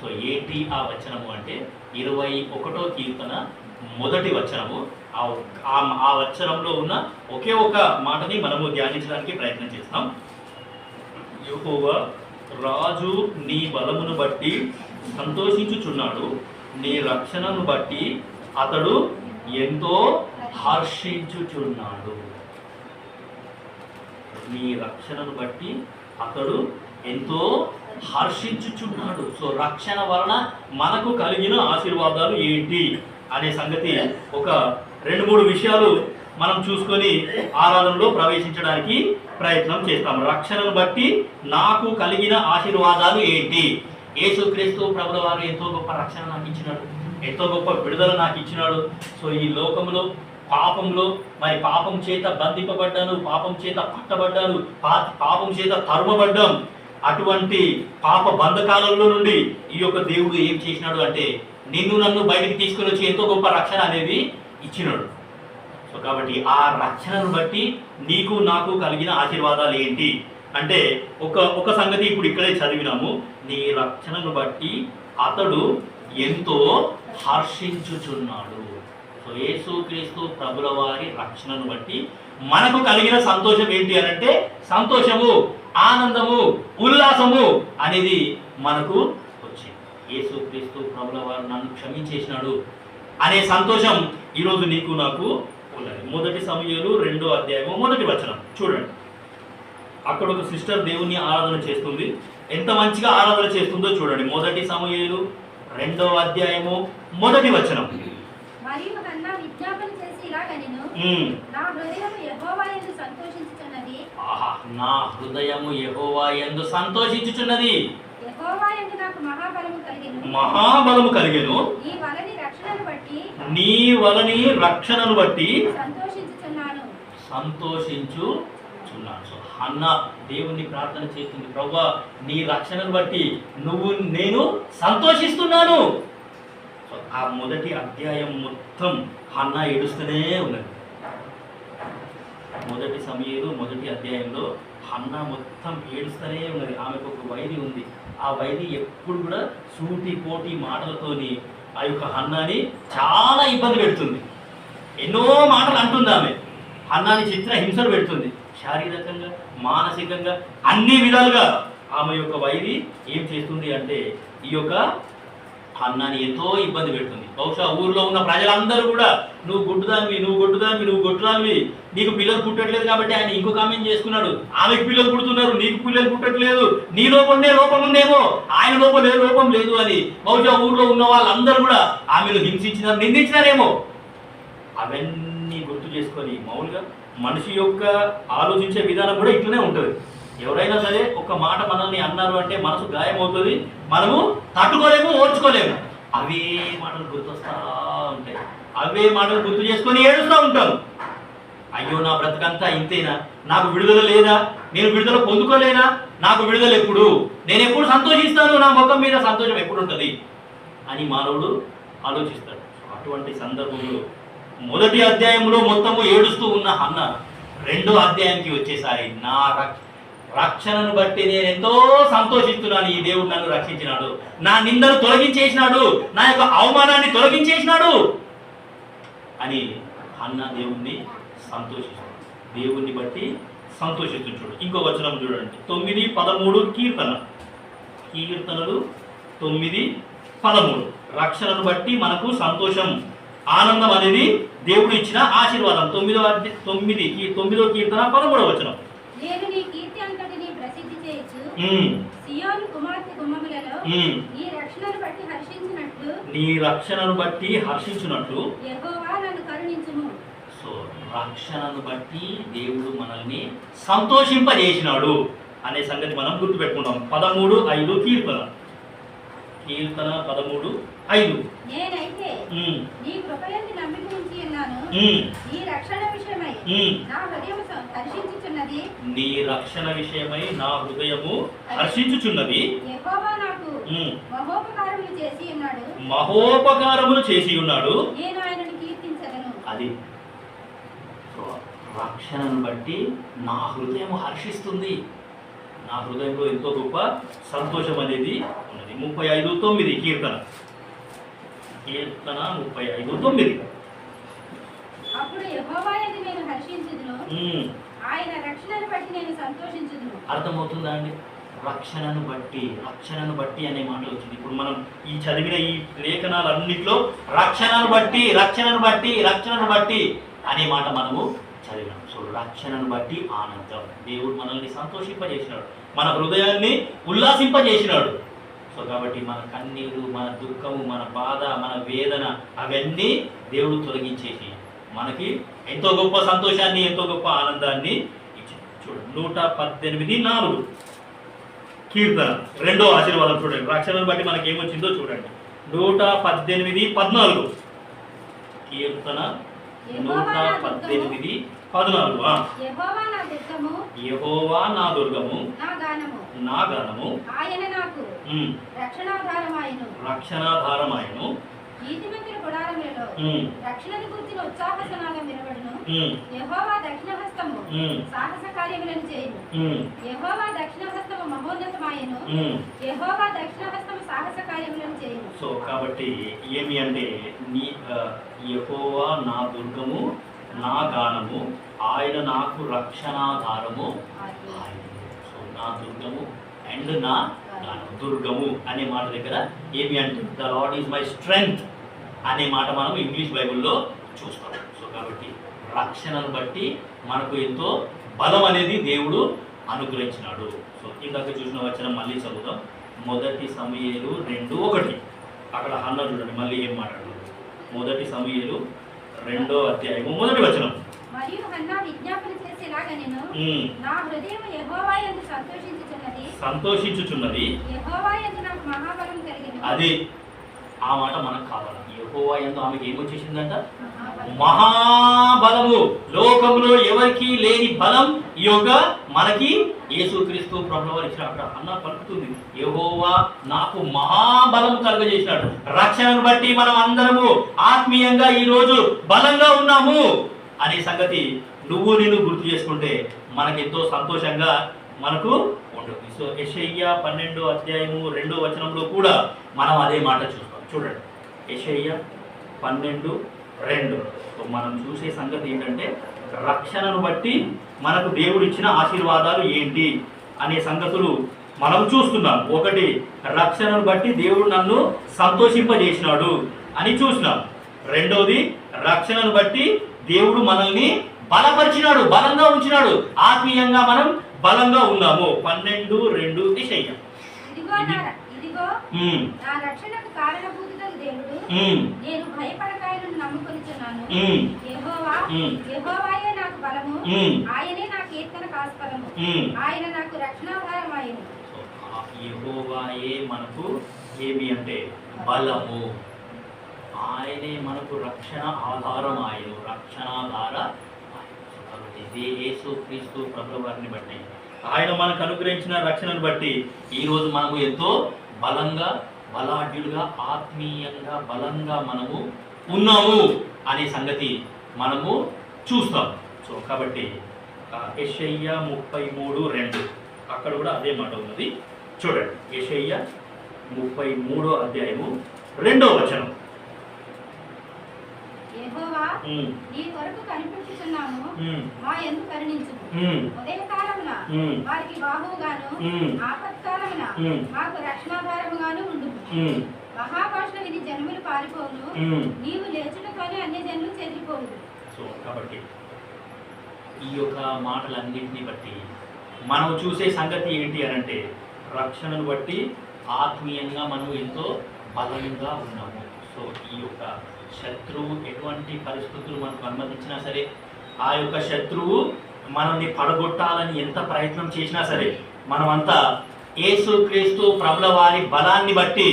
So ఏంటి ఆ వచనము అంటే ఇరవై ఒకటో కీర్తన మొదటి వచనము. ఆ ఆ- వచనంలో ఉన్న ఒకే ఒక మాటని మనము ధ్యానించడానికి ప్రయత్నం చేస్తాం యహోవా రాజు నీ బలమును బట్టి సంతోషించుచున్నాడు. నీ రక్షణను బట్టి అతడు ఎంతో హర్షించుచున్నాడు. నీ రక్షణను బట్టి అతడు ఎంతో హర్షించుచున్నాడు. సో రక్షణ వలన మనకు కలిగిన ఆశీర్వాదాలు ఏంటి అనే సంగతి ఒక రెండు మూడు విషయాలు మనం చూసుకొని ఆరాధనలో ప్రవేశించడానికి ప్రయత్నం చేస్తాం. రక్షణను బట్టి నాకు కలిగిన ఆశీర్వాదాలు ఏంటి? యేసుక్రీస్తు ప్రభుల వారు ఎంతో గొప్ప రక్షణ నాకు ఇచ్చినాడు. ఎంతో గొప్ప విడుదల నాకు ఇచ్చినాడు. సో ఈ లోకంలో పాపంలో మరి పాపం చేత బంధింపబడ్డాను పాపం చేత పట్టబడ్డాను పా- పాపం చేత తరుమబడ్డాం. అటువంటి పాప బంధకాలంలో నుండి ఈ యొక్క దేవుడు ఏం చేసినాడు అంటే నిన్ను నన్ను బయటికి తీసుకుని వచ్చి ఎంతో గొప్ప రక్షణ అనేది ఇచ్చినాడు. సో కాబట్టి ఆ రక్షణను బట్టి నీకు నాకు కలిగిన ఆశీర్వాదాలు ఏంటి? అంటే ఒక ఒక సంగతి ఇప్పుడు ఇక్కడే చదివినాము. నీ రక్షణను బట్టి అతడు ఎంతో హర్షించుచున్నాడు. సో యేసుక్రీస్తు ప్రభుల వారి రక్షణను బట్టి మనకు కలిగిన సంతోషం ఏంటి అని అంటే సంతోషము ఆనందము ఉల్లాసము అనేది మనకు వచ్చింది. యేసుక్రీస్తు ప్రభుల వారు నన్ను క్షమించేసినాడు అనే సంతోషం ఈరోజు నీకు నాకు ఉన్నది. మొదటి సమయంలో రెండో అధ్యాయము మొదటి వచనం. చూడండి. అక్కడ ఒక సిస్టర్ దేవుని ఆరాధన చేస్తుంది. ఎంత మంచిగా ఆరాధన చేస్తుందో చూడండి. మొదటి సమయాలు రెండవ అధ్యాయము మొదటి వచనం. మరియు విజ్ఞాపన చేసి. నా హృదయం యెహోవా యందు సంతోషించుచున్నది. ఆహా నా హృదయము యెహోవా యందు సంతోషించుచున్నది. యెహోవా యందు నాకు మహాబలము కలిగెను. మహాబలము కలిగెను. ఈ వలని రక్షణను బట్టి నీ వలని రక్షణను బట్టి సంతోషించుచున్నాను. సంతోషించుచున్నాను. సో అన్న దేవుణ్ణి ప్రార్థన చేస్తుంది. ప్రభా నీ రక్షణను బట్టి నువ్వు నేను సంతోషిస్తున్నాను. ఆ మొదటి అధ్యాయం మొత్తం హన్నా ఏడుస్తూనే ఉన్నది. మొదటి సమయంలో మొదటి అధ్యాయంలో హన్నా మొత్తం ఏడుస్తూనే ఉన్నది. ఆమెకు ఒక వైది ఉంది. ఆ వైది ఎప్పుడు కూడా సూటి పోటీ మాటలతోని ఆ యొక్క హన్నాని చాలా ఇబ్బంది పెడుతుంది. ఎన్నో మాటలు అంటుంది ఆమె. హన్నాని చిత్ర హింసలు పెడుతుంది. శారీరకంగా మానసికంగా అన్ని విధాలుగా ఆమె యొక్క వైరి ఏం చేస్తుంది అంటే ఈ యొక్క అన్నాని ఎంతో ఇబ్బంది పెడుతుంది. బహుశా ఊర్లో ఉన్న ప్రజలందరూ కూడా నువ్వు గుడ్డుదానివి నువ్వు గుడ్డుదానివి నువ్వు గొడ్డుదానివి నీకు పిల్లలు పుట్టట్లేదు కాబట్టి ఆయన ఇంకొక కామెంట్ చేసుకున్నాడు ఆమెకు పిల్లలు పుడుతున్నారు నీకు పిల్లలు పుట్టట్లేదు నీ లోపలనే లోపం ఉందేమో ఆయన లోపం లేదు లోపం లేదు అని బహుశా ఊర్లో ఉన్న వాళ్ళందరూ కూడా ఆమెను హింసించినారు నిందించినారేమో. అవన్నీ గుర్తు చేసుకొని మామూలుగా మనిషి యొక్క ఆలోచించే విధానం కూడా ఇట్లనే ఉంటుంది. ఎవరైనా సరే ఒక మాట మనల్ని అన్నారు అంటే మనసు గాయమవుతుంది. మనము తట్టుకోలేము ఓర్చుకోలేము. అవే మాటలు గుర్తొస్తా ఉంటాయి. అవే మాటలు గుర్తు చేసుకొని ఏడుస్తూ ఉంటాం అయ్యో నా బ్రతకంతా ఇంతేనా? నాకు విడుదల లేదా? నేను విడుదల పొందుకోలేనా? నాకు విడుదల ఎప్పుడు? నేను ఎప్పుడు సంతోషిస్తాను? నా ముఖం మీద సంతోషం ఎప్పుడు ఉంటుంది అని మానవుడు ఆలోచిస్తాడు. అటువంటి సందర్భంలో మొదటి అధ్యాయంలో మొత్తము ఏడుస్తూ ఉన్న అన్న రెండో అధ్యాయానికి వచ్చేసారి నా రక్ష రక్షణను బట్టి నేను ఎంతో సంతోషిస్తున్నాను. ఈ దేవుడు నన్ను రక్షించినాడు. నా నిందను తొలగించేసినాడు. నా యొక్క అవమానాన్ని తొలగించేసినాడు. అని అన్న దేవుణ్ణి సంతోషిస్తాడు. దేవుణ్ణి బట్టి సంతోషిస్తుంటాడు. ఇంకో వచనం చూడండి. తొమ్మిది పదమూడు కీర్తన. కీర్తనలు తొమ్మిది పదమూడు. రక్షణను బట్టి మనకు సంతోషం ఆనందం అనేది దేవుడు ఇచ్చిన ఆశీర్వాదం. తొమ్మిదో తొమ్మిది తొమ్మిదో కీర్తన పదమూడవ వచనం. నేను నీ కీర్తి సియోను కుమార్తె గుమ్మములలో ఉమ్. నీ రక్షణను బట్టి హర్షించినట్లు నీ రక్షణను బట్టి హర్షించున్నట్లు యెహోవా నన్ను కరుణించుము. సో రక్షణను బట్టి దేవుడు మనల్ని సంతోషింపజేసినాడు అనే సంగతి మనం గుర్తుపెట్టుకుంటాం పదమూడు ఐదు కీర్తన. కీర్తన పదమూడు ఐదు. నేనైతే నీ కృపయందు నమ్మిక ఉంచి ఉన్నాను. నీ రక్షణ విషయమై. నా హృదయం నీ రక్షణ విషయమై నా హృదయము హర్షించుచున్నది. మహోపకారములు చేసి ఉన్నాడు. అది రక్షణను బట్టి నా హృదయం హర్షిస్తుంది. నా హృదయంలో ఎంతో గొప్ప సంతోషం అనేది ఉన్నది. ముప్పై ఐదు తొమ్మిది కీర్తన. కీర్తన ముప్పై ఐదు తొమ్మిది. అప్పుడు ఆయన రక్షణను బట్టి నేను సంతోషించుదును అర్థమవుతుందా అండి? రక్షణను బట్టి రక్షణను బట్టి అనే మాట వచ్చింది. ఇప్పుడు మనం ఈ చదివిన ఈ లేఖనాలన్నింటిలో రక్షణను బట్టి రక్షణను బట్టి రక్షణను బట్టి అనే మాట మనము చదివినాం. సో రక్షణను బట్టి ఆనందం. దేవుడు మనల్ని సంతోషింపజేసినాడు. మన హృదయాన్ని ఉల్లాసింపజేసినాడు. సో కాబట్టి మన కన్నీరు మన దుఃఖము మన బాధ మన వేదన అవన్నీ దేవుడు తొలగించేసి మనకి ఎంతో గొప్ప సంతోషాన్ని ఎంతో గొప్ప ఆనందాన్ని ఇచ్చాడు చూడండి నూట పద్దెనిమిది నాలుగు కీర్తన రెండో ఆశీర్వాదం చూడండి. రక్షణను బట్టి మనకి ఏమొచ్చిందో చూడండి. నూట పద్దెనిమిది పద్నాలుగు కీర్తన నూట పద్దెనిమిది పద్నాలుగు. యెహోవా నా దుర్గము నా గానము ఆయన నాకు రక్షణాధారమాయను. రక్షణాధారమాయను. నీతిమంతుల గుడారములలో ఉమ్, రక్షణను గుర్చిన ఉత్సాహ సనాదం వినబడును ఉమ్, యెహోవా దక్షిణ హస్తము ఉమ్, సాహస కార్యములను చేయును. ఉమ్, యెహోవా దక్షిణ హస్తము మహోన్నతమాయను. ఉమ్. యెహోవా దక్షిణ హస్తము సాహస కార్యములను చేయును. సో కాబట్టి ఏమి అంటే నీ యెహోవా నా దుర్గము నా గానము ఆయన నాకు రక్షణాధారము. సో నా దుర్గము అండ్ నా గానము. దుర్గము అనే మాట దగ్గర ఏమి అంటే the lord is my strength. అనే మాట మనం ఇంగ్లీష్ బైబిల్లో చూస్తాం. సో కాబట్టి రక్షణను బట్టి మనకు ఎంతో బలం అనేది దేవుడు అనుగ్రహించినాడు. సో ఇందాక చూసిన వచనం మళ్ళీ చదువుదాం. మొదటి సమయలు రెండు ఒకటి. అక్కడ హన్న చూడండి మళ్ళీ ఏం మాట్లాడుతుంది? మొదటి సమయలు రెండో అధ్యాయము మొదటి వచనం. సంతోషించుచున్నది. అది ఆ మాట మనకు కావాలి? యహోవా ఎందు ఆమెకి ఏమొచ్చేసిందంట? మహాబలము. లోకంలో ఎవరికి లేని బలం ఈ యొక్క మనకి యేసుక్రీస్తు ప్రభుల వారు ఇచ్చిన అక్కడ అన్న పలుకుతుంది. యహోవా నాకు మహాబలం కలుగజేసినాడు. రక్షణను బట్టి మనం అందరము ఆత్మీయంగా ఈ రోజు బలంగా ఉన్నాము అనే సంగతి నువ్వు నేను గుర్తు చేసుకుంటే మనకి ఎంతో సంతోషంగా మనకు ఉండదు. సో యషయ్య పన్నెండో అధ్యాయము రెండో వచనంలో కూడా మనం అదే మాట చూస్తాం. చూడండి. యెషయ్య పన్నెండు రెండు. సో మనం చూసే సంగతి ఏంటంటే రక్షణను బట్టి మనకు దేవుడు ఇచ్చిన ఆశీర్వాదాలు ఏంటి అనే సంగతులు మనం చూస్తున్నాం. ఒకటి రక్షణను బట్టి దేవుడు నన్ను సంతోషింపజేసినాడు అని చూసినాం రెండోది రక్షణను బట్టి దేవుడు మనల్ని బలపరిచినాడు బలంగా ఉంచినాడు. ఆత్మీయంగా మనం బలంగా ఉన్నాము. పన్నెండు రెండు దిశయ్య ఇదిగో నా రక్షణకు నేను భయపడకాయలను నమ్ముకొనిచున్నాను. ఉమ్, యెహోవా ఉమ్. యెహోవాయే నాకు బలము. ఉమ్. ఆయనే నా కీర్తన నాకు యెహోవాయే మనకు ఏమి అంటే బలము. ఆయనే మనకు రక్షణ ఆధారం ఆయన రక్షణాధార ఆయన. సో, కాబట్టి ఇదే యేసు క్రీస్తు వారిని బట్టి. ఆయన మనకు అనుగ్రహించిన రక్షణను బట్టి ఈ రోజు మనము ఎంతో బలంగా బలాఢ్యులుగా ఆత్మీయంగా బలంగా మనము ఉన్నాము అనే సంగతి మనము చూస్తాం. సో కాబట్టి యషయ్య ముప్పై మూడు రెండు. అక్కడ కూడా అదే మాట ఉన్నది. చూడండి. యషయ్య ముప్పై మూడో అధ్యాయము రెండో వచనం. యెహోవా నీ కొరకు కనిపెట్టుచున్నాము. మా ఎందు కరుణించు ఉదయకాలమున వారికి బాహువుగాను ఆపత్కాలమున మాకు ఉండు విని జన్ములు. నీవు లేచుటతోనే అన్ని జనులు చెదిరిపోవును. సో కాబట్టి ఈ యొక్క మాటలన్నింటినీ బట్టి మనం చూసే సంగతి ఏంటి అని అంటే రక్షణను బట్టి ఆత్మీయంగా మనం ఎంతో బలంగా ఉన్నాము. సో ఈ యొక్క శత్రువు ఎటువంటి పరిస్థితులు మనకు అనుమతించినా సరే ఆ యొక్క శత్రువు మనల్ని పడగొట్టాలని ఎంత ప్రయత్నం చేసినా సరే మనమంతా యేసు క్రీస్తు ప్రభుల వారి బలాన్ని బట్టి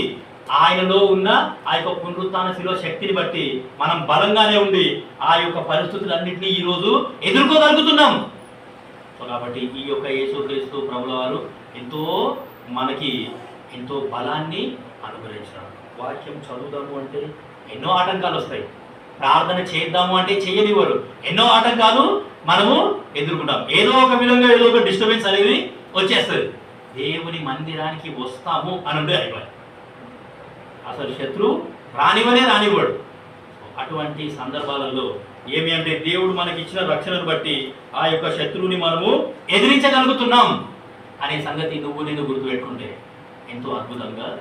ఆయనలో ఉన్న ఆ యొక్క పునరుత్న శిలో శక్తిని బట్టి మనం బలంగానే ఉండి ఆ యొక్క పరిస్థితులన్నింటినీ ఈరోజు ఎదుర్కోగలుగుతున్నాం. సో కాబట్టి ఈ యొక్క యేసుక్రీస్తు ప్రభుల వారు ఎంతో మనకి ఎంతో బలాన్ని అనుగ్రహించారు వాక్యం చదువుదాము అంటే ఎన్నో ఆటంకాలు వస్తాయి. ప్రార్థన చేద్దాము అంటే చేయనివ్వరు. ఎన్నో ఆటంకాలు మనము ఎదుర్కొంటాం. ఏదో ఒక విధంగా ఏదో ఒక డిస్టర్బెన్స్ అనేది వచ్చేస్తుంది. దేవుని మందిరానికి వస్తాము అని ఉండే అయిపోయి అసలు శత్రువు రానివనే రానివ్వడు. అటువంటి సందర్భాలలో ఏమి అంటే దేవుడు మనకి ఇచ్చిన రక్షణను బట్టి ఆ యొక్క శత్రువుని మనము ఎదిరించగలుగుతున్నాం అనే సంగతి నువ్వు నేను గుర్తుపెట్టుకుంటే ఎంతో అద్భుతంగా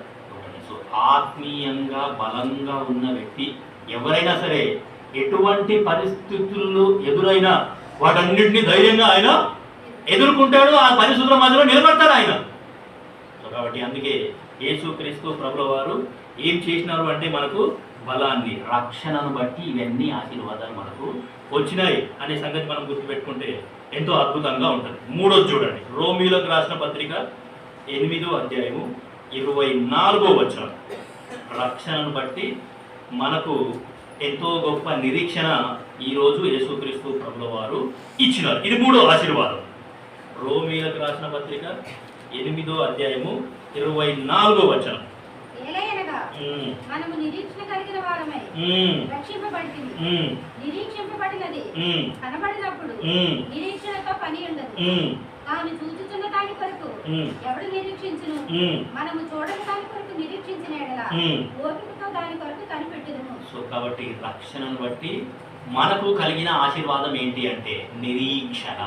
ఆత్మీయంగా బలంగా ఉన్న వ్యక్తి ఎవరైనా సరే ఎటువంటి పరిస్థితుల్లో ఎదురైనా వాటన్నింటినీ ధైర్యంగా ఆయన ఎదుర్కొంటాడు ఆ పరిస్థితుల మధ్యలో నిలబడతాడు ఆయన. సో కాబట్టి అందుకే యేసుక్రీస్తు ప్రభుల వారు ఏం చేసినారు అంటే మనకు బలాన్ని రక్షణను బట్టి ఇవన్నీ ఆశీర్వాదాలు మనకు వచ్చినాయి అనే సంగతి మనం గుర్తుపెట్టుకుంటే ఎంతో అద్భుతంగా ఉంటుంది. మూడోది చూడండి. రోమిలకు రాసిన పత్రిక ఎనిమిదో అధ్యాయము ఇరవై నాలుగో వచనం. రక్షణను బట్టి మనకు ఎంతో గొప్ప నిరీక్షణ ఈరోజు యేసుక్రీస్తు ప్రభుల వారు ఇచ్చినారు. ఇది మూడో ఆశీర్వాదం. రోమిలకు రాసిన పత్రిక ఎనిమిదో అధ్యాయము ఇరవై నాలుగో వచనం. మనము నిరీక్షణ కలిగిన వారమై ఉమ్, రక్షింపబడింది ఉమ్, నిరీక్షింపబడినది ఉమ్, కనబడినప్పుడు ఉమ్, నిరీక్షణతో పని ఉండదు. ఉమ్, తాను చూచుచున్న దాని కొరకు ఉమ్, ఎవడు నిరీక్షించును? ఉమ్. మనము చూడని దాని కొరకు నిరీక్షించిన ఎడల ఉమ్. ఓపికతో దాని కొరకు కనిపెట్టుదుము. సో కాబట్టి రక్షణను బట్టి మనకు కలిగిన ఆశీర్వాదం ఏంటి అంటే నిరీక్షణ.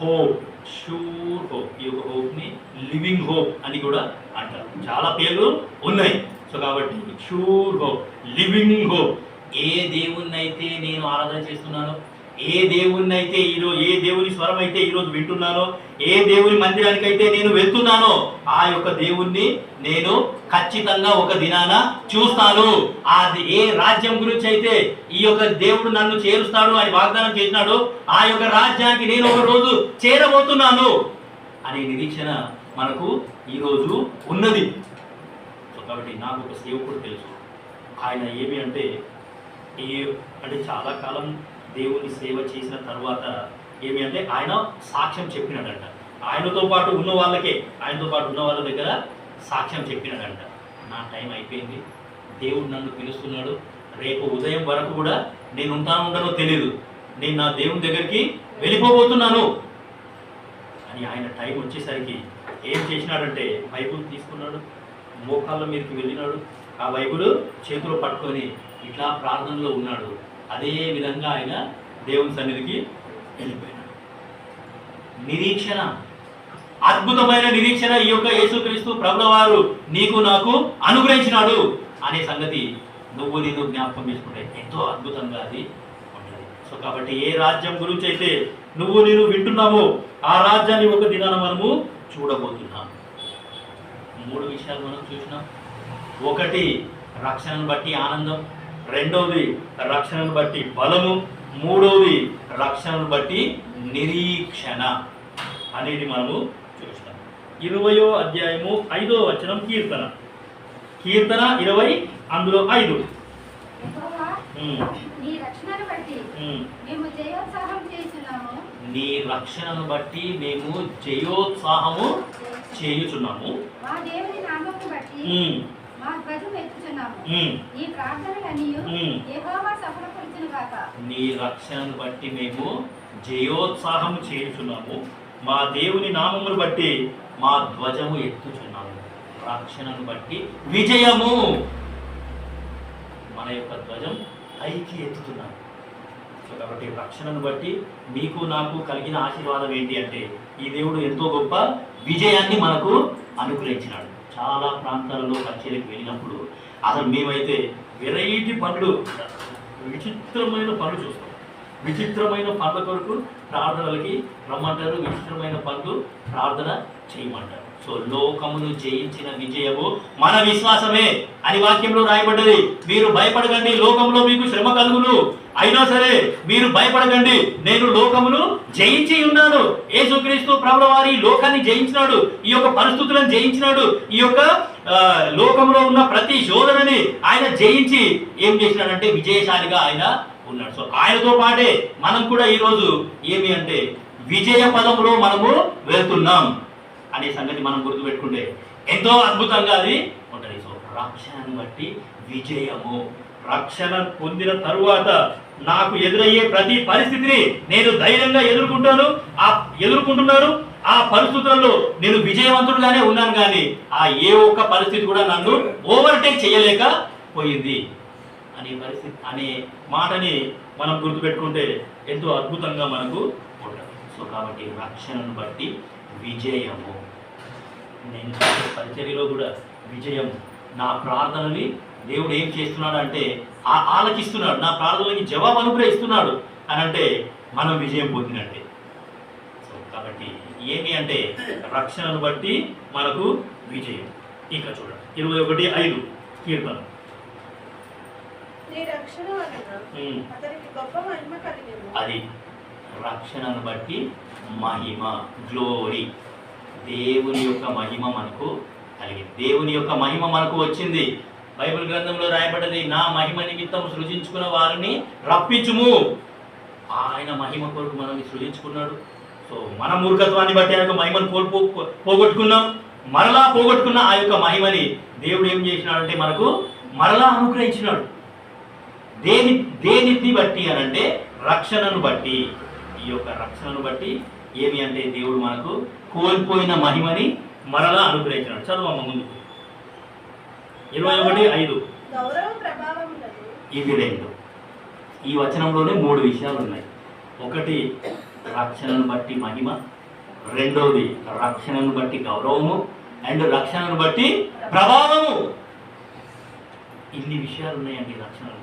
Hope sure hope. ఈ యొక్క హోప్ని లివింగ్ హోప్ అని కూడా అంటారు. చాలా పేర్లు ఉన్నాయి. సో కాబట్టి షూర్ హోప్ లివింగ్ హోప్. ఏ దేవుణ్ణైతే నేను ఆరాధన చేస్తున్నానో ఏ దేవుణ్ణి అయితే ఈరోజు ఏ దేవుని స్వరం అయితే ఈరోజు వింటున్నానో ఏ దేవుని మందిరానికి అయితే నేను వెళ్తున్నానో ఆ యొక్క దేవుణ్ణి నేను ఖచ్చితంగా ఒక దినాన చూస్తాను. ఆ ఏ రాజ్యం గురించి అయితే ఈ యొక్క దేవుడు నన్ను చేరుస్తాడు అని వాగ్దానం చేసినాడు ఆ యొక్క రాజ్యానికి నేను ఒక రోజు చేరబోతున్నాను అనే నిరీక్షణ మనకు ఈరోజు ఉన్నది. సో కాబట్టి నాకు ఒక సేవకుడు తెలుసు. ఆయన ఏమి అంటే ఈ అంటే చాలా కాలం దేవుని సేవ చేసిన తర్వాత ఏమి అంటే ఆయన సాక్ష్యం చెప్పినాడంట. ఆయనతో పాటు ఉన్న వాళ్ళకే ఆయనతో పాటు ఉన్న వాళ్ళ దగ్గర సాక్ష్యం చెప్పినాడంట. నా టైం అయిపోయింది. దేవుడు నన్ను పిలుస్తున్నాడు. రేపు ఉదయం వరకు కూడా నేను ఉంటాను ఉండనో తెలియదు నేను నా దేవుని దగ్గరికి వెళ్ళిపోబోతున్నాను. అని ఆయన టైం వచ్చేసరికి ఏం చేసినాడంటే బైబుల్ తీసుకున్నాడు. మోకాళ్ళ మీదకి వెళ్ళినాడు. ఆ బైబుల్ చేతిలో పట్టుకొని ఇట్లా ప్రార్థనలో ఉన్నాడు. అదే విధంగా ఆయన దేవుని సన్నిధికి వెళ్ళిపోయినాడు. నిరీక్షణ. అద్భుతమైన నిరీక్షణ ఈ యొక్క యేసుక్రీస్తు ప్రభుల వారు నీకు నాకు అనుగ్రహించినాడు అనే సంగతి నువ్వు నేను జ్ఞాపకం చేసుకుంటే ఎంతో అద్భుతంగా అది ఉంటుంది. సో కాబట్టి ఏ రాజ్యం గురించి అయితే నువ్వు నేను వింటున్నామో ఆ రాజ్యాన్ని ఒక దినాన మనము చూడబోతున్నాం. మూడు విషయాలు మనం చూసినాం. ఒకటి రక్షణను బట్టి ఆనందం. రెండవది రక్షణను బట్టి బలము మూడవది రక్షణను బట్టి నిరీక్షణ అనేది మనము చూస్తాం. ఇరవయో అధ్యాయము ఐదో వచనం కీర్తన. కీర్తన ఇరవై అందులో ఐదు. నీ రక్షణను బట్టి మేము జయోత్సాహము చేయుచున్నాము. మా ధ్వజం ఎత్తుచున్నాము. ప్రార్థనలన్నీ. యెహోవా సఫలపరచును గాక. నీ రక్షణను బట్టి మేము జయోత్సాహము చేయుచున్నాము. మా దేవుని నామమును బట్టి మా ధ్వజము ఎత్తుచున్నాము. రక్షణను బట్టి విజయము. మన యొక్క ధ్వజం పైకి ఎత్తుతున్నాము. సో కాబట్టి రక్షణను బట్టి మీకు నాకు కలిగిన ఆశీర్వాదం ఏంటి అంటే ఈ దేవుడు ఎంతో గొప్ప విజయాన్ని మనకు అనుగ్రహించినాడు. చాలా ప్రాంతాలలో కచేరీకి వెళ్ళినప్పుడు అసలు మేమైతే వెరైటీ పనులు విచిత్రమైన పనులు చూస్తాం. విచిత్రమైన పనుల కొరకు ప్రార్థనలకి రమ్మంటారు విచిత్రమైన పనులు ప్రార్థన చేయమంటారు. సో లోకమును జయించిన విజయము మన విశ్వాసమే అని వాక్యంలో రాయబడ్డది. మీరు భయపడకండి లోకంలో మీకు శ్రమ కలుగును. అయినా సరే మీరు భయపడకండి. నేను లోకమును జయించి ఉన్నాను. యేసుక్రీస్తు ప్రభుల వారి లోకాన్ని జయించినాడు. ఈ యొక్క పరిస్థితులను జయించినాడు. ఈ యొక్క లోకంలో ఉన్న ప్రతి శోధనని ఆయన జయించి ఏం చేసినాడంటే విజయశాలిగా ఆయన ఉన్నాడు. సో ఆయనతో పాటే మనం కూడా ఈరోజు ఏమి అంటే విజయ పదంలో మనము వెళ్తున్నాం అనే సంగతి మనం గుర్తుపెట్టుకుంటే ఎంతో అద్భుతంగా అది ఉంటుంది. సో రక్షణను బట్టి విజయము రక్షణ పొందిన తరువాత నాకు ఎదురయ్యే ప్రతి పరిస్థితిని నేను ధైర్యంగా ఎదుర్కొంటాను. ఆ ఎదుర్కొంటున్నాను ఆ పరిస్థితులలో నేను విజయవంతుడుగానే ఉన్నాను కానీ ఆ ఏ ఒక్క పరిస్థితి కూడా నన్ను ఓవర్టేక్ చేయలేక పోయింది. అనే పరిస్థితి అనే మాటని మనం గుర్తుపెట్టుకుంటే ఎంతో అద్భుతంగా మనకు ఉంటుంది. సో కాబట్టి రక్షణను బట్టి విజయము. నేను పరిచర్యలో కూడా విజయం నా ప్రార్థనని దేవుడు ఏం చేస్తున్నాడు అంటే ఆ- ఆలకిస్తున్నాడు. నా ప్రార్థనలకి జవాబు అనుగ్రహిస్తున్నాడు అని అంటే మనం విజయం పొందినట్టే. సో కాబట్టి ఏమి అంటే రక్షణను బట్టి మనకు విజయం. ఇంకా చూడండి. ఇరవై ఒకటి ఐదు. కీర్తన. అది రక్షణను బట్టి మహిమ గ్లోరీ దేవుని యొక్క మహిమ మనకు కలిగింది దేవుని యొక్క మహిమ మనకు వచ్చింది. బైబిల్ గ్రంథంలో రాయబడ్డది నా మహిమ నిమిత్తం సృజించుకున్న వారిని రప్పించుము. ఆయన మహిమ కొరకు మనల్ని సృజించుకున్నాడు. సో మన మూర్ఖత్వాన్ని బట్టి ఆయన యొక్క మహిమను కోల్పో పోగొట్టుకున్నాం. మరలా పోగొట్టుకున్న ఆ యొక్క మహిమని దేవుడు ఏం చేసినాడంటే మనకు మరలా అనుగ్రహించినాడు. దేని దేనిని బట్టి అని అంటే రక్షణను బట్టి. ఈ యొక్క రక్షణను బట్టి ఏమి అంటే దేవుడు మనకు కోల్పోయిన మహిమని మరలా అనుగ్రహించినాడు. చదువమ్మ ముందుకు ఇరవై ఒకటి ఐదు. ఇవి రెండు. ఈ వచనంలోనే మూడు విషయాలు ఉన్నాయి. ఒకటి రక్షణను బట్టి మహిమ. రెండవది రక్షణను బట్టి గౌరవము. అండ్ రక్షణను బట్టి ప్రభావము. ఇన్ని విషయాలు ఉన్నాయండి రక్షణలో.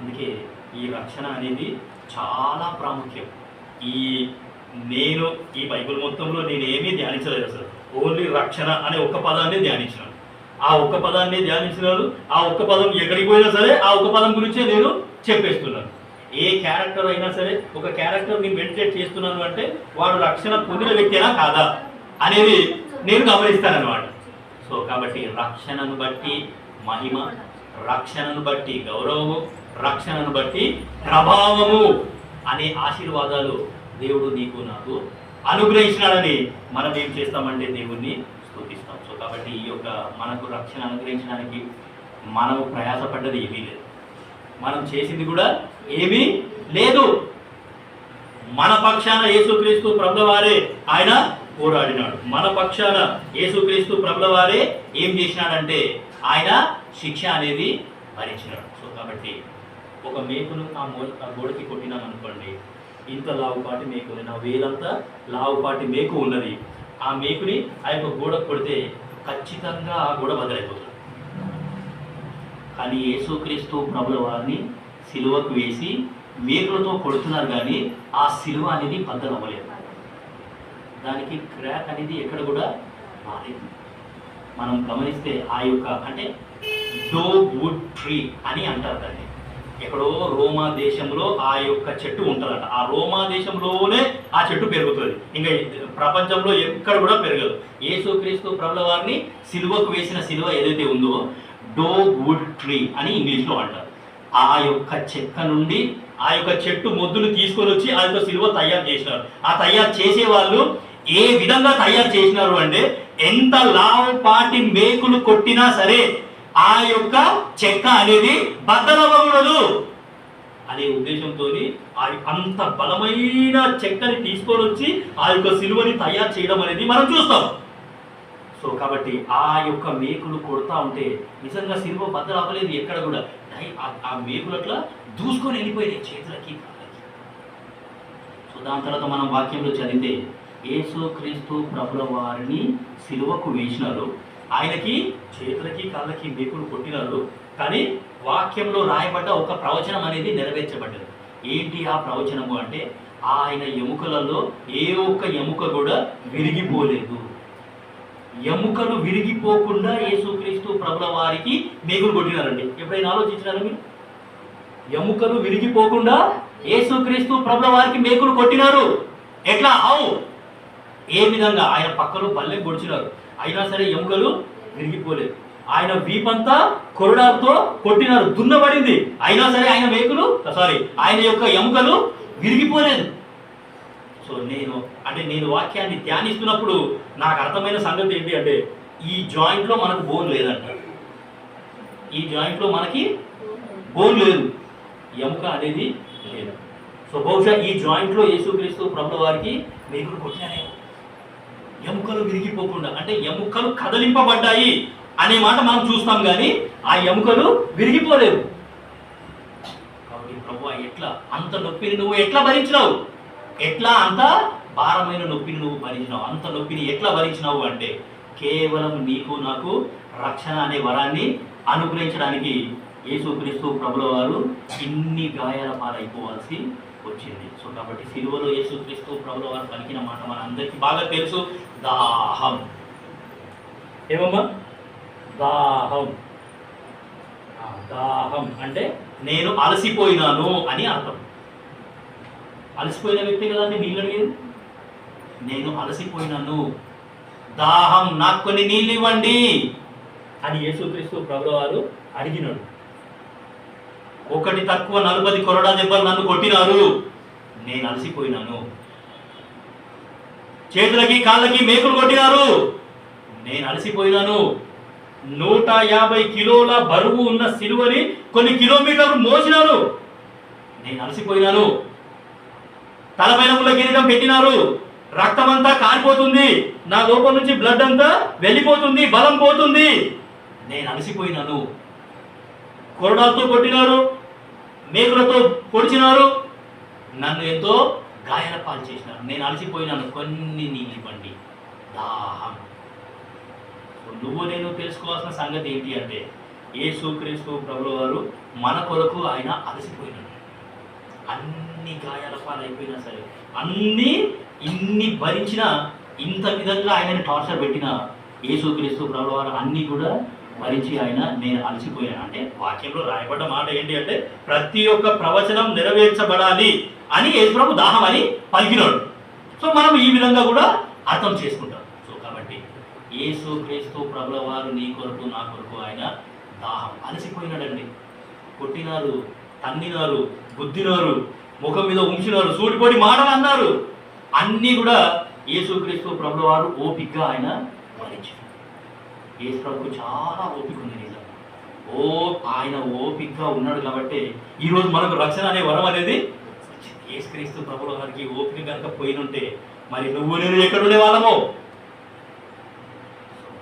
అందుకే ఈ రక్షణ అనేది చాలా ప్రాముఖ్యం. ఈ నేను ఈ బైబిల్ మొత్తంలో నేను ఏమీ ధ్యానించలేదు అసలు. ఓన్లీ రక్షణ అనే ఒక్క పదాన్ని ధ్యానించినాడు. ఆ ఒక్క పదాన్ని ధ్యానించినాడు. ఆ ఒక్క పదం ఎక్కడికి పోయినా సరే ఆ ఒక్క పదం గురించే నేను చెప్పేస్తున్నాను. ఏ క్యారెక్టర్ అయినా సరే ఒక క్యారెక్టర్ని మెడిటేట్ చేస్తున్నాను అంటే వాడు రక్షణ పొందిన వ్యక్తేనా కాదా అనేది నేను గమనిస్తానన్నమాట. సో కాబట్టి రక్షణను బట్టి మహిమ రక్షణను బట్టి గౌరవము రక్షణను బట్టి ప్రభావము అనే ఆశీర్వాదాలు దేవుడు నీకు నాకు అనుగ్రహించినాడని మనం ఏం చేస్తామంటే దేవుణ్ణి స్థుతిస్తాం సో కాబట్టి ఈ యొక్క మనకు రక్షణ అనుగ్రహించడానికి మనము ప్రయాసపడ్డది ఏమీ లేదు. మనం చేసింది కూడా ఏమీ లేదు. మన పక్షాన యేసుక్రీస్తు ప్రభులవారే ఆయన పోరాడినాడు. మన పక్షాన యేసుక్రీస్తు ప్రభులవారే ఏం చేసినాడంటే ఆయన శిక్ష అనేది భరించినాడు. సో కాబట్టి ఒక మేకును ఆ మో ఆ గోడకి కొట్టినాం అనుకోండి ఇంత లావుపాటి మేకు ఉంది. నా వేలంతా లావుపాటి మేకు ఉన్నది. ఆ మేకుని ఆ యొక్క గోడకు కొడితే ఖచ్చితంగా ఆ గోడ బదలైపోతుంది కానీ యేసుక్రీస్తు ప్రభుల వారిని సిలువకు వేసి మేకులతో కొడుతున్నారు కానీ ఆ సిలువ అనేది బద్దలవ్వలేదు. దానికి క్రాక్ అనేది ఎక్కడ కూడా రాలేదు. మనం గమనిస్తే ఆ యొక్క అంటే డో వుడ్ ట్రీ అని అంటారు దాన్ని. ఎక్కడో రోమా దేశంలో ఆ యొక్క చెట్టు ఉంటుందట. ఆ రోమా దేశంలోనే ఆ చెట్టు పెరుగుతుంది. ఇంకా ప్రపంచంలో ఎక్కడ కూడా పెరగదు. యేసుక్రీస్తు ప్రభుల వారిని సిలువకు వేసిన సిలువ ఏదైతే ఉందో డో వుడ్ ట్రీ అని ఇంగ్లీష్లో అంటారు. ఆ యొక్క చెక్క నుండి ఆ యొక్క చెట్టు మొద్దును తీసుకొని వచ్చి ఆ యొక్క సిలువ తయారు చేసినారు. ఆ తయారు చేసే వాళ్ళు ఏ విధంగా తయారు చేసినారు అంటే ఎంత లావుపాటి మేకులు కొట్టినా సరే ఆ యొక్క చెక్క అనేది బద్దలవ్వకూడదు అనే ఉద్దేశంతో అంత బలమైన చెక్కని తీసుకొని వచ్చి ఆ యొక్క సిలువని తయారు చేయడం అనేది మనం చూస్తాం. సో కాబట్టి ఆ యొక్క మేకులు కొడతా ఉంటే నిజంగా సిలువ బద్దలు అవ్వలేదు ఎక్కడ కూడా. ఆ- ఆ మేకులు అట్లా దూసుకొని వెళ్ళిపోయినాయి చేతులకి కాళ్ళకి. సో దాని తర్వాత మనం వాక్యంలో చదివితే యేసు క్రీస్తు ప్రభుల వారిని సిలువకు వేసినారు. ఆయనకి చేతులకి కాళ్ళకి మేకులు కొట్టినారు కానీ వాక్యంలో రాయబడ్డ ఒక ప్రవచనం అనేది నెరవేర్చబడ్డది. ఏంటి ఆ ప్రవచనము అంటే ఆయన ఎముకలలో ఏ ఒక్క ఎముక కూడా విరిగిపోలేదు. ఎముకలు విరిగిపోకుండా యేసుక్రీస్తు ప్రభుల వారికి మేకులు కొట్టినారండి. ఎప్పుడైనా ఆలోచించినారు మీరు? ఎముకలు విరిగిపోకుండా యేసుక్రీస్తు ప్రభుల వారికి మేకులు కొట్టినారు. ఎట్లా? అవు. ఏ విధంగా? ఆయన పక్కలో బల్లెం గొడిచినారు అయినా సరే ఎముకలు విరిగిపోలేదు. ఆయన వీపంతా కొరడాలతో కొట్టినారు. దున్నబడింది. అయినా సరే ఆయన మేకులు సారీ ఆయన యొక్క ఎముకలు విరిగిపోలేదు. సో నేను అంటే నేను వాక్యాన్ని ధ్యానిస్తున్నప్పుడు నాకు అర్థమైన సంగతి ఏంటి అంటే ఈ జాయింట్లో మనకు బోన్ లేదంట. ఈ జాయింట్లో మనకి బోన్ లేదు. ఎముక అనేది లేదు. సో బహుశా ఈ జాయింట్లో యేసుక్రీస్తు ప్రభుల వారికి మేకులు కొట్టినారేమో. ఎముకలు విరిగిపోకుండా అంటే ఎముకలు కదలింపబడ్డాయి అనే మాట మనం చూస్తాం కానీ ఆ ఎముకలు విరిగిపోలేవు కాబట్టి ప్రభు ఎట్లా? అంత నొప్పిని నువ్వు ఎట్లా భరించినావు? ఎట్లా అంత భారమైన నొప్పిని నువ్వు భరించినావు? అంత నొప్పిని ఎట్లా భరించినావు అంటే కేవలం నీకు నాకు రక్షణ అనే వరాన్ని అనుగ్రహించడానికి యేసుక్రీస్తు ప్రభుల వారు ఇన్ని గాయాల పాలైపోవాల్సి వచ్చింది. సో కాబట్టి సిలువలో యేసుక్రీస్తు ప్రభుల వారు పలికిన మాట మన అందరికీ బాగా తెలుసు. దాహం. ఏమమ్మా? దాహం. దాహం. అంటే నేను అలసిపోయినాను అని అర్థం. అలసిపోయిన వ్యక్తి కదండి నీళ్ళు అడిగేది? నేను అలసిపోయినాను. దాహం నాకు కొన్ని నీళ్ళు ఇవ్వండి అని యేసుక్రీస్తు ప్రభుల వారు అడిగినాడు. ఒకటి తక్కువ నలభై కొరడా దెబ్బలు నన్ను కొట్టినారు. నేను అలసిపోయినాను. చేతులకి కాళ్ళకి మేకులు కొట్టినారు. నేను అలసిపోయినాను. నూట యాభై కిలోల బరువు ఉన్న సిలువని కొన్ని కిలోమీటర్లు మోసినారు. నేను అలసిపోయినాను. తలపైన ముళ్ళ కిరీటం పెట్టినారు. రక్తం అంతా కారిపోతుంది. నా లోపల నుంచి బ్లడ్ అంతా వెళ్ళిపోతుంది బలం పోతుంది. నేను అలసిపోయినాను. కొరడాలతో కొట్టినారు. మేకులతో పొడిచినారు. నన్ను ఎంతో గాయాల పాలు చేసినారు. నేను అలసిపోయినాను. కొన్ని నీళ్ళు ఇవ్వండి. దాహం. నువ్వు నేను తెలుసుకోవాల్సిన సంగతి ఏంటి అంటే యేసుక్రీస్తు ప్రభుల వారు మన కొరకు ఆయన అలసిపోయినాడు. అన్ని గాయాల పాలు అయిపోయినా సరే అన్ని ఇన్ని భరించిన ఇంత విధంగా ఆయనని టార్చర్ పెట్టిన యేసుక్రీస్తు ప్రభుల వారు అన్ని కూడా మరిచి ఆయన నేను అలసిపోయాను. అంటే వాక్యంలో రాయబడ్డ మాట ఏంటి అంటే ప్రతి ఒక్క ప్రవచనం నెరవేర్చబడాలి అని యేసుప్రభు దాహం అని పలికినాడు. సో మనం ఈ విధంగా కూడా అర్థం చేసుకుంటాం. సో కాబట్టి యేసు క్రీస్తు ప్రభుల వారు నీ కొరకు నా కొరకు ఆయన దాహం అలసిపోయినాడండి. కొట్టినారు తన్నినారు గుద్దినారు ముఖం మీద ఉంచినారు సూటిపోటి మాటలు అన్నారు. అన్నీ కూడా యేసుక్రీస్తు ప్రభుల వారు ఓపికగా ఆయన యేసు ప్రభుకు చాలా ఓపిక ఉంది నిజం ఓ ఆయన ఓపికగా ఉన్నాడు కాబట్టి ఈరోజు మనకు రక్షణ అనే వరం అనేది యేసుక్రీస్తు ప్రభుల వారికి ఓపిక కనుక పోయినుంటే మరి నువ్వు నేను ఎక్కడుండే వాళ్ళమో?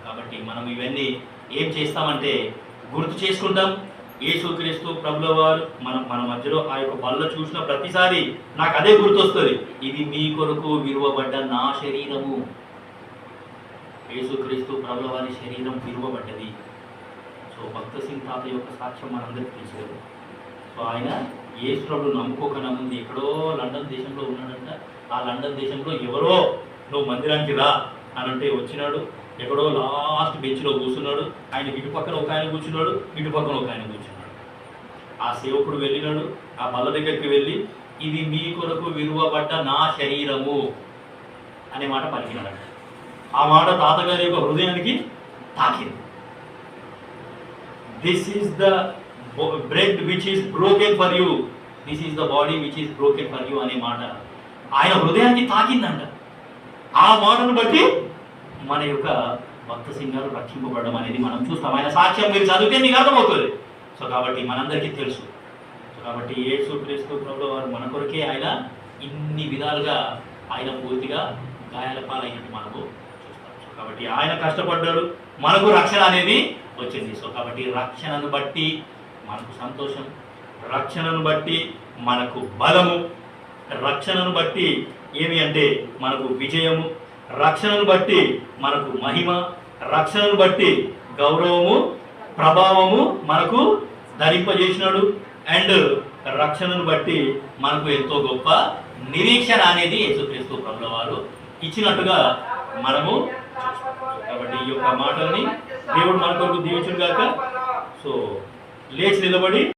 కాబట్టి మనం ఇవన్నీ ఏం చేస్తామంటే గుర్తు చేసుకుంటాం. యేసుక్రీస్తు ప్రభుల వారు మన మన మధ్యలో ఆ యొక్క బల్ల చూసిన ప్రతిసారి నాకు అదే గుర్తొస్తుంది. ఇది మీ కొరకు విలువబడ్డ నా శరీరము. యేసుక్రీస్తు ప్రభుల వారి శరీరం విరువబడ్డది. సో భక్త సింగ్ తాత యొక్క సాక్ష్యం మనందరికీ తెలుసు సో ఆయన యేసు ప్రభులు నమ్ముకోకనా ముందు ఎక్కడో లండన్ దేశంలో ఉన్నాడంట. ఆ లండన్ దేశంలో ఎవరో నువ్వు మందిరానికి రా అని అంటే వచ్చినాడు. ఎక్కడో లాస్ట్ బెంచ్లో కూర్చున్నాడు. ఆయన ఇటు పక్కన ఒక ఆయన కూర్చున్నాడు ఇటు పక్కన ఒక ఆయన కూర్చున్నాడు. ఆ సేవకుడు వెళ్ళినాడు ఆ బల్ల దగ్గరికి వెళ్ళి ఇది మీ కొరకు విలువబడ్డ నా శరీరము అనే మాట పలికినాడు ఆ మాట తాతగారి యొక్క హృదయానికి తాకింది. This is the bread which is broken for you this is the body which is broken for you అనే మాట ఆయన హృదయానికి తాకిందంట. ఆ మాటను బట్టి మన యొక్క భక్త సింగాలు రక్షింపబడడం అనేది మనం చూస్తాం. ఆయన సాక్ష్యం మీరు చదివితే మీకు అర్థమవుతుంది. సో కాబట్టి మనందరికీ తెలుసు. సో కాబట్టి యేసు క్రీస్తు ప్రభుల వారు మన కొరకే ఆయన ఇన్ని విధాలుగా ఆయన పూర్తిగా గాయాల పాలైనట్టు మనకు కాబట్టి ఆయన కష్టపడ్డాడు మనకు రక్షణ అనేది వచ్చింది. సో కాబట్టి రక్షణను బట్టి మనకు సంతోషం రక్షణను బట్టి మనకు బలము రక్షణను బట్టి ఏమి అంటే మనకు విజయము రక్షణను బట్టి మనకు మహిమ రక్షణను బట్టి గౌరవము ప్రభావము మనకు ధరింపజేసినాడు. అండ్ రక్షణను బట్టి మనకు ఎంతో గొప్ప నిరీక్షణ అనేది యేసుక్రీస్తు ప్రభుల వారు ఇచ్చినట్టుగా మనము కాబట్టి ఈ యొక్క మాటల్ని దేవుడు మన కొరకు దీవించుగాక సో లేచి నిలబడి